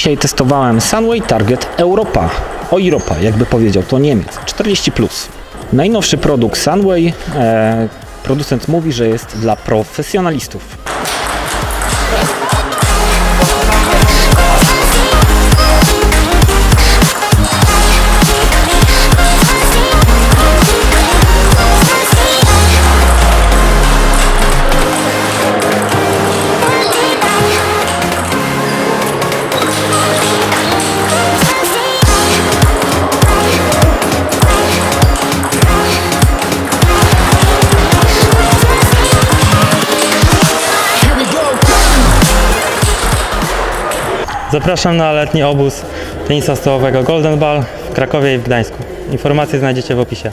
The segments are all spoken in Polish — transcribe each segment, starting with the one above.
Dzisiaj testowałem Sunway Target Europa. O Europa, jakby powiedział, to Niemiec. 40. Najnowszy produkt Sunway. E, producent mówi, że jest dla profesjonalistów. Zapraszam na letni obóz tenisa stołowego Golden Ball w Krakowie i w Gdańsku. Informacje znajdziecie w opisie.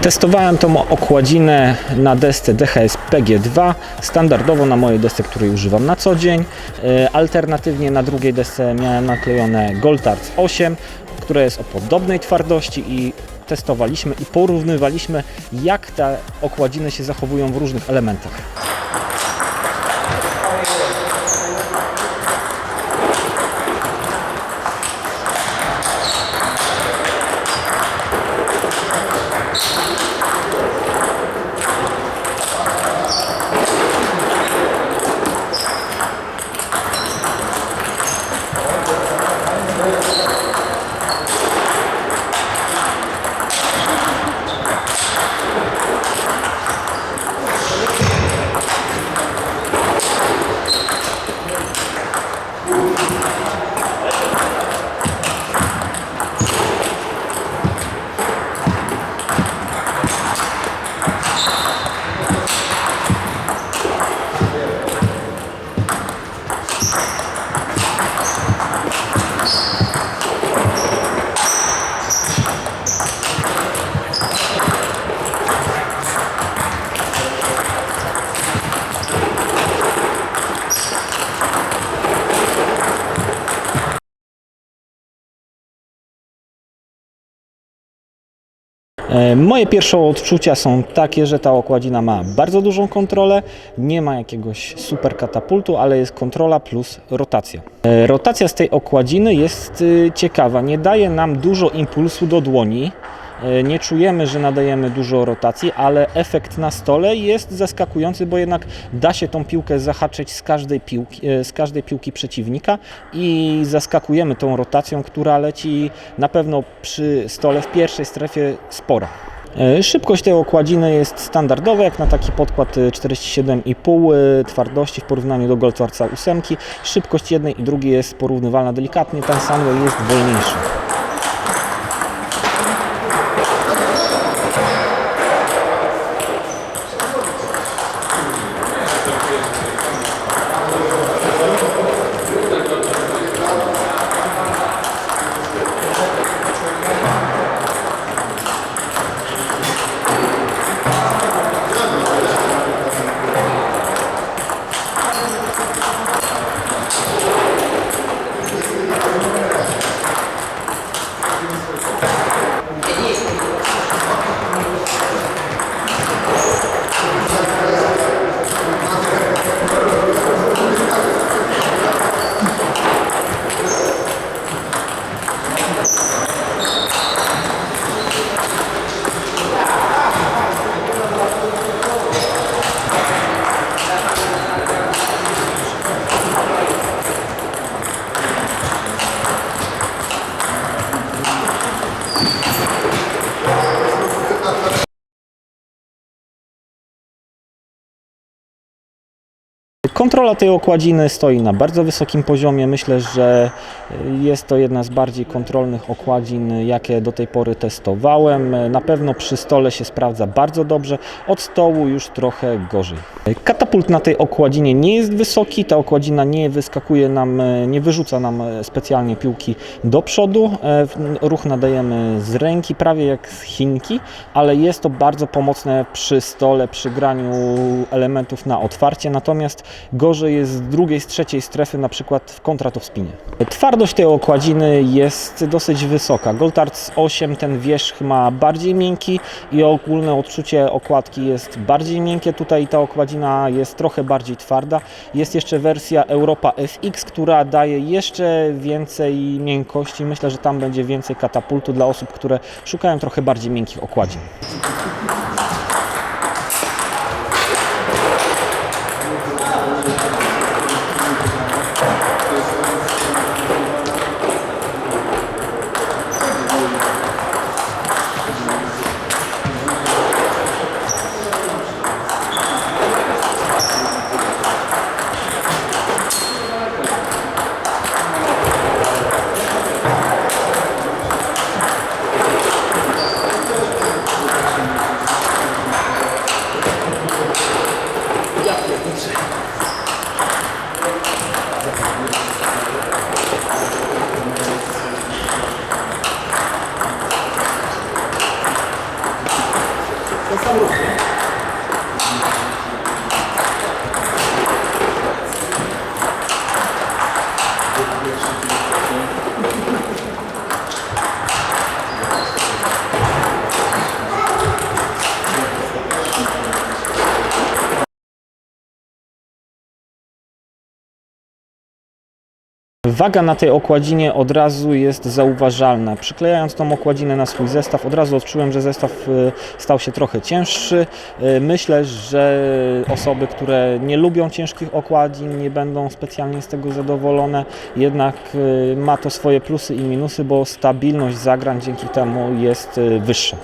Testowałem tą okładzinę na desce DHS PG2, standardowo na mojej desce, której używam na co dzień. E, Alternatywnie na drugiej desce miałem naklejone Goldarts 8, które jest o podobnej twardości i testowaliśmy i porównywaliśmy, jak te okładziny się zachowują w różnych elementach. Moje pierwsze odczucia są takie, że ta okładzina ma bardzo dużą kontrolę, nie ma jakiegoś super katapultu, ale jest kontrola plus rotacja. E, Rotacja z tej okładziny jest y, ciekawa, nie daje nam dużo impulsu do dłoni. E, Nie czujemy, że nadajemy dużo rotacji, ale efekt na stole jest zaskakujący, bo jednak da się tą piłkę zahaczyć z każdej piłki, e, z każdej piłki przeciwnika i zaskakujemy tą rotacją, która leci na pewno przy stole w pierwszej strefie spora. E, Szybkość tej okładziny jest standardowa, jak na taki podkład e, 47,5 e, twardości w porównaniu do Goldwarca 8. Szybkość jednej i drugiej jest porównywalna delikatnie, ten Sunway jest wolniejszy. Kontrola tej okładziny stoi na bardzo wysokim poziomie. Myślę, że jest to jedna z bardziej kontrolnych okładzin, jakie do tej pory testowałem. Na pewno przy stole się sprawdza bardzo dobrze, od stołu już trochę gorzej. Katapult na tej okładzinie nie jest wysoki, ta okładzina nie wyskakuje nam, nie wyrzuca nam specjalnie piłki do przodu. Ruch nadajemy z ręki, prawie jak z Chinki, ale jest to bardzo pomocne przy stole, przy graniu elementów na otwarcie. Natomiast Gorzej jest z drugiej, z trzeciej strefy, na przykład w kontratopspinie. Twardość tej okładziny jest dosyć wysoka. Goldarts 8, ten wierzch ma bardziej miękki i ogólne odczucie okładki jest bardziej miękkie. Tutaj ta okładzina jest trochę bardziej twarda. Jest jeszcze wersja Europa FX, która daje jeszcze więcej miękkości. Myślę, że tam będzie więcej katapultu dla osób, które szukają trochę bardziej miękkich okładzin. Waga na tej okładzinie od razu jest zauważalna. Przyklejając tą okładzinę na swój zestaw, od razu odczułem, że zestaw y, stał się trochę cięższy. Y, Myślę, że osoby, które nie lubią ciężkich okładzin, nie będą specjalnie z tego zadowolone. Jednak y, ma to swoje plusy i minusy, bo stabilność zagrań dzięki temu jest wyższa.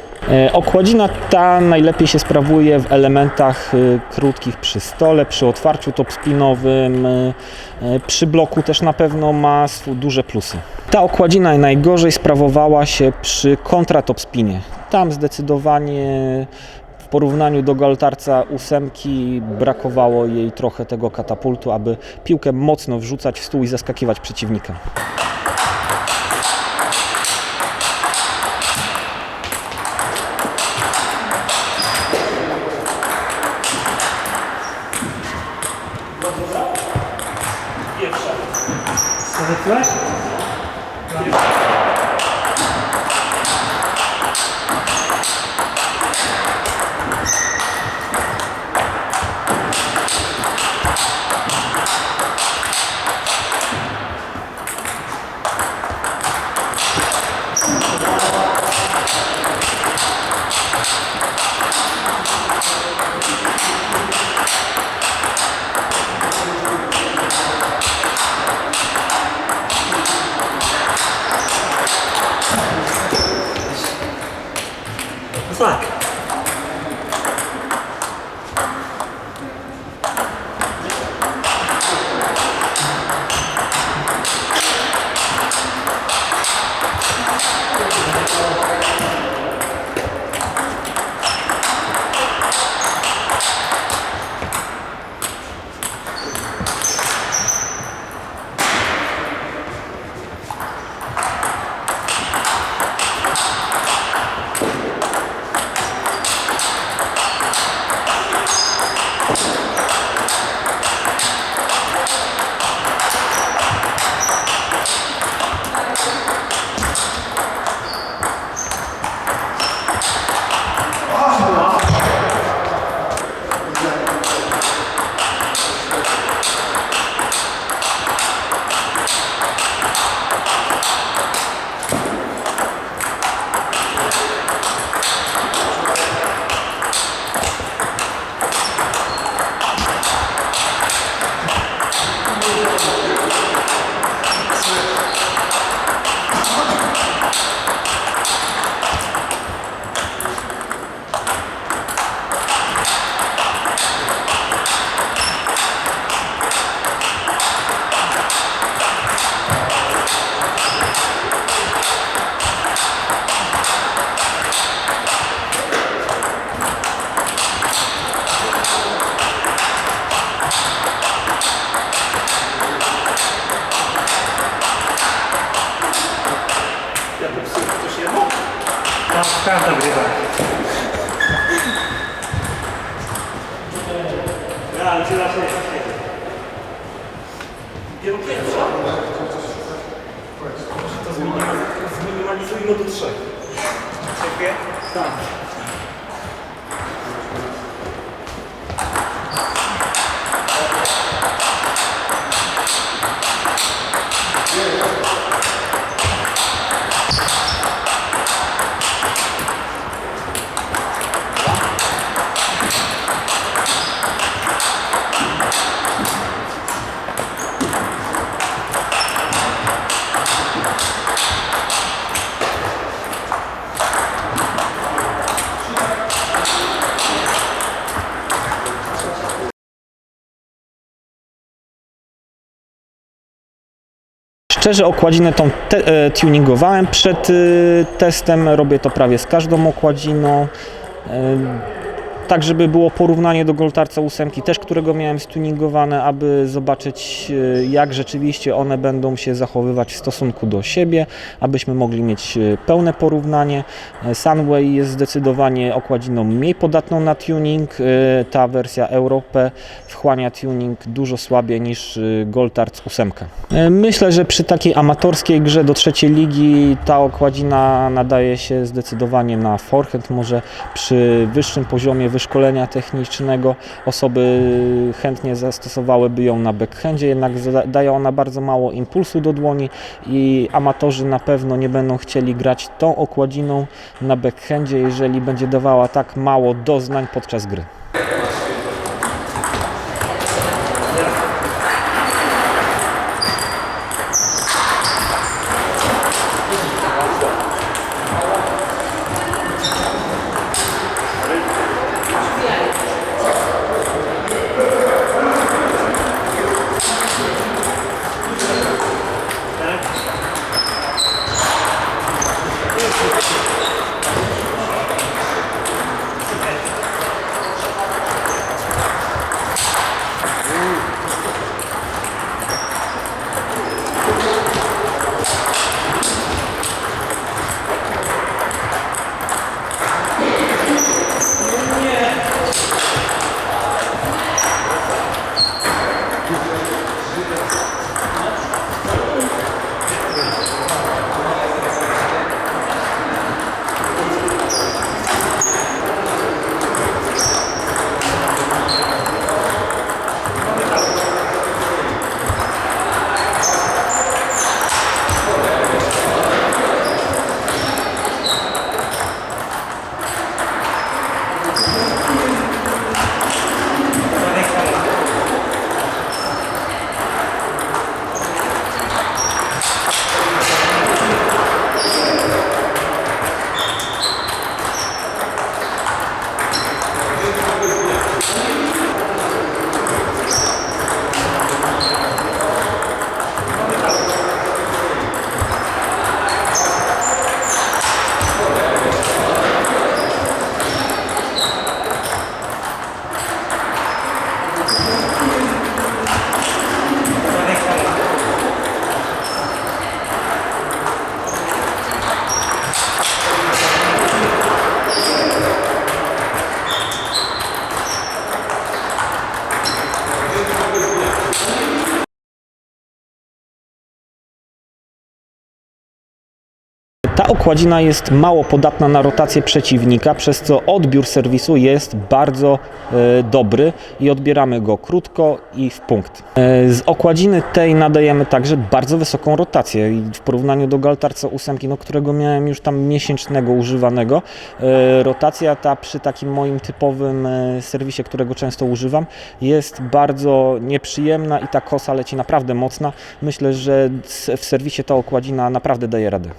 Okładzina ta najlepiej się sprawuje w elementach krótkich przy stole, przy otwarciu topspinowym, przy bloku też na pewno ma duże plusy. Ta okładzina najgorzej sprawowała się przy kontratopspinie. Tam zdecydowanie w porównaniu do Galtarca ósemki brakowało jej trochę tego katapultu, aby piłkę mocno wrzucać w stół i zaskakiwać przeciwnika. Flash. No, Szczerze okładzinę tą te, e, tuningowałem przed e, testem, robię to prawie z każdą okładziną. Tak, żeby było porównanie do Goltarca 8, też którego miałem stuningowane, aby zobaczyć e, jak rzeczywiście one będą się zachowywać w stosunku do siebie, abyśmy mogli mieć e, pełne porównanie. E, Sunway jest zdecydowanie okładziną mniej podatną na tuning, ta wersja Europe wchłania tuning dużo słabiej niż Goltarc 8. E, Myślę, że przy takiej amatorskiej grze do trzeciej ligi ta okładzina nadaje się zdecydowanie na forehand. Może przy wyższym poziomie wyszkolenia technicznego osoby chętnie zastosowałyby ją na backhandzie, jednak daje ona bardzo mało impulsu do dłoni i amatorzy na pewno nie będą chcieli grać tą okładziną na backhandzie, jeżeli będzie dawała tak mało doznań podczas gry. Okładzina jest mało podatna na rotację przeciwnika, przez co odbiór serwisu jest bardzo e, dobry i odbieramy go krótko i w punkt. E, z okładziny tej nadajemy także bardzo wysoką rotację i w porównaniu do Galtarca 8, no, którego miałem już tam miesięcznego używanego, e, rotacja ta przy takim moim typowym serwisie, którego często używam, jest bardzo nieprzyjemna i ta kosa leci naprawdę mocna. Myślę, że w serwisie ta okładzina naprawdę daje radę.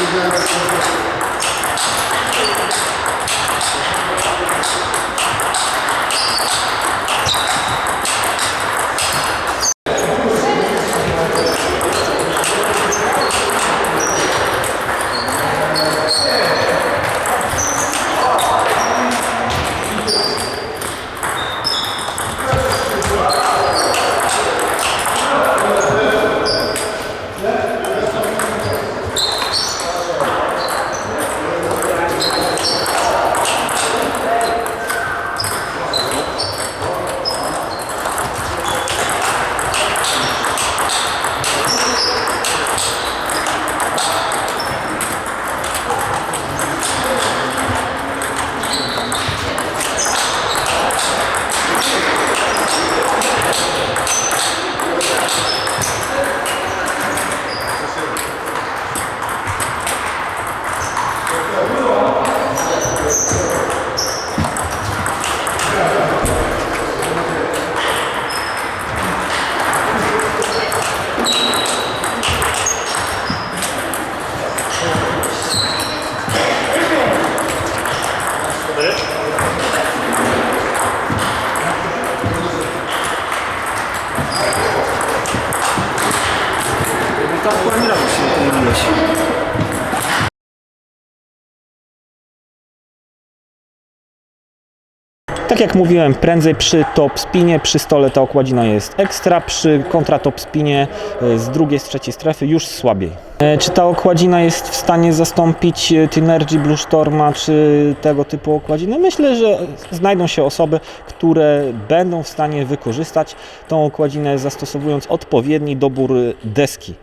Obrigado. Tak jak mówiłem, prędzej przy top spinie, przy stole ta okładzina jest ekstra, przy kontra top spinie e, z drugiej, z trzeciej strefy już słabiej. E, Czy ta okładzina jest w stanie zastąpić e, Tynergy, Blue Storma czy tego typu okładziny? Myślę, że znajdą się osoby, które będą w stanie wykorzystać tą okładzinę zastosowując odpowiedni dobór deski.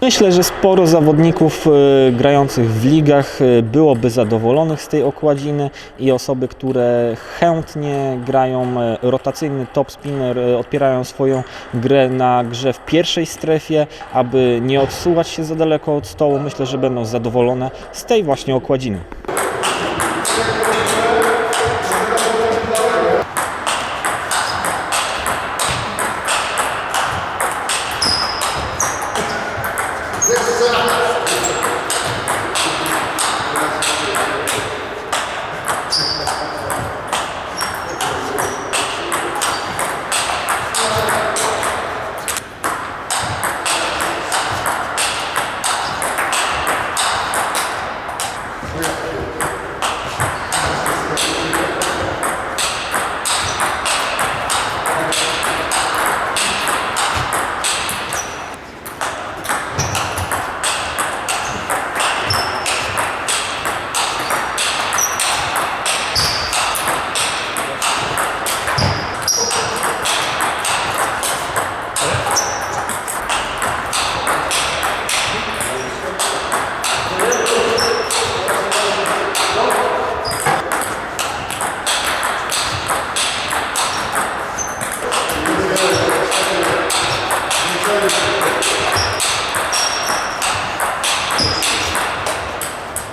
Myślę, że sporo zawodników e, grających w ligach e, byłoby zadowolonych z tej okładziny i osoby, które chętnie grają e, rotacyjny top spinner, odpierają swoją grę na grze w pierwszej strefie, aby nie odsuwać się za daleko od stołu, myślę, że będą zadowolone z tej właśnie okładziny.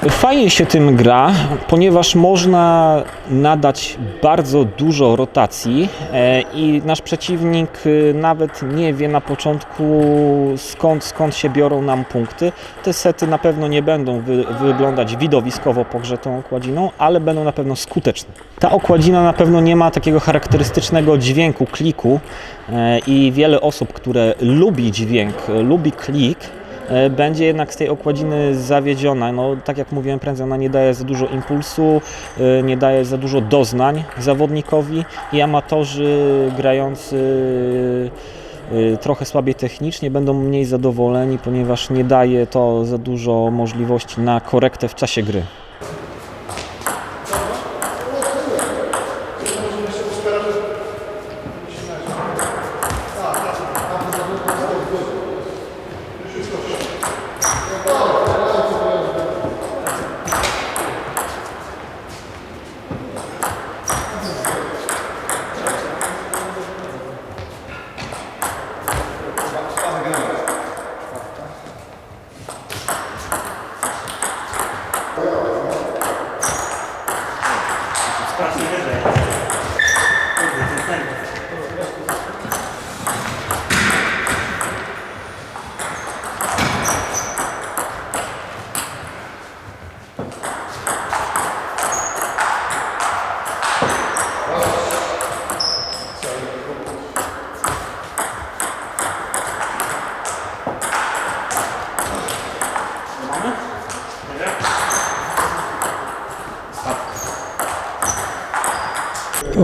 Fajnie się tym gra, ponieważ można nadać bardzo dużo rotacji e, i nasz przeciwnik e, nawet nie wie na początku skąd, skąd się biorą nam punkty. Te sety na pewno nie będą wy, wyglądać widowiskowo po grze tą okładziną, ale będą na pewno skuteczne. Ta okładzina na pewno nie ma takiego charakterystycznego dźwięku kliku e, i wiele osób, które lubi dźwięk, lubi klik, będzie jednak z tej okładziny zawiedziona. No, tak jak mówiłem, prędzej ona nie daje za dużo impulsu, e, nie daje za dużo doznań zawodnikowi i amatorzy grający e, trochę słabiej technicznie będą mniej zadowoleni, ponieważ nie daje to za dużo możliwości na korektę w czasie gry.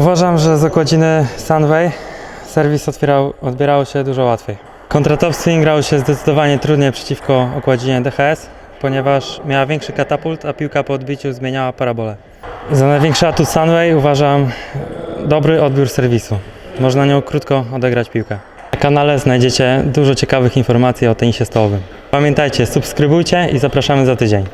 Uważam, że z okładziny Sunway serwis otwierał, odbierał się dużo łatwiej. Kontra topswing grało się zdecydowanie trudniej przeciwko okładzinie DHS, ponieważ miała większy katapult, a piłka po odbiciu zmieniała parabolę. Za największy atut Sunway uważam dobry odbiór serwisu. Można nią krótko odegrać piłkę. Na kanale znajdziecie dużo ciekawych informacji o tenisie stołowym. Pamiętajcie, subskrybujcie i zapraszamy za tydzień.